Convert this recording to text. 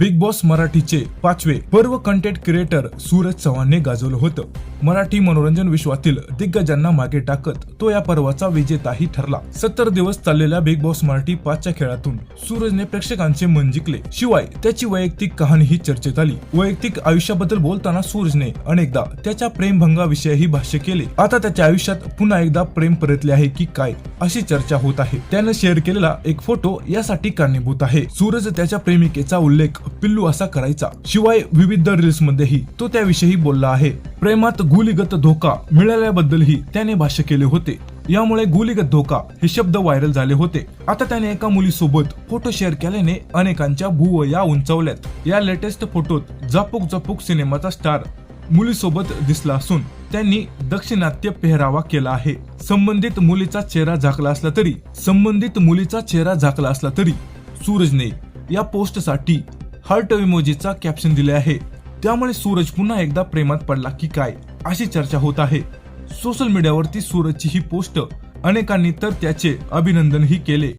Big boss मराठीचे पाचवे पर्व कंटेंट क्रिएटर सूरज चव्हाणने गाजवलं होतं. मराठी मनोरंजन विश्वातील दिग्गजांना मागे टाकत तो या पर्वाचा विजेताही ठरला. सत्तर दिवस चाललेल्या बिग बॉस मराठी पाचच्या खेळातून सूरजने प्रेक्षकांचे मन जिंकले. शिवाय त्याची वैयक्तिक कहाणीही चर्चेत आली. वैयक्तिक आयुष्याबद्दल बोलताना सूरजने अनेकदा त्याच्या प्रेमभंगाविषयीही भाष्य केले. आता त्याच्या आयुष्यात पुन्हा एकदा प्रेम परतले आहे की काय? अशी चर्चा होत आहे. त्यानं शेअर केलेला एक फोटो यासाठी कारणीभूत आहे. सूरज त्याच्या प्रेमिकेचा उल्लेख पिल्लू असा करायचा. शिवाय विविध रील्स मध्येही तो त्याविषयी बोलला आहे. प्रेमात गुलीगत धोका मिळाल्याबद्दलही त्याने भाष्य केले होते. यामुळे गुलीगत धोका हे शब्द व्हायरल झाले होते. आता त्याने एका मुलीसोबत फोटो शेअर केल्याने अनेकांच्या भुवया उंचावल्यात. या लेटेस्ट फोटोत जपूक जपूक सिनेमाचा स्टार मुलीसोबत दिसला असून त्यांनी दक्षिणात्य पेहरावा केला आहे. संबंधित मुलीचा चेहरा झाकला असला तरी संबंधित मुलीचा चेहरा झाकला असला तरी सूरजने या पोस्टसाठी हर्ट इमोजीचा कॅप्शन दिले आहे. त्यामुळे सूरज पुन्हा एकदा प्रेमात पडला की काय अशी चर्चा होत आहे. सोशल मीडियावरती सूरजची ही पोस्ट अनेकांनी तर त्याचे अभिनंदनही केले.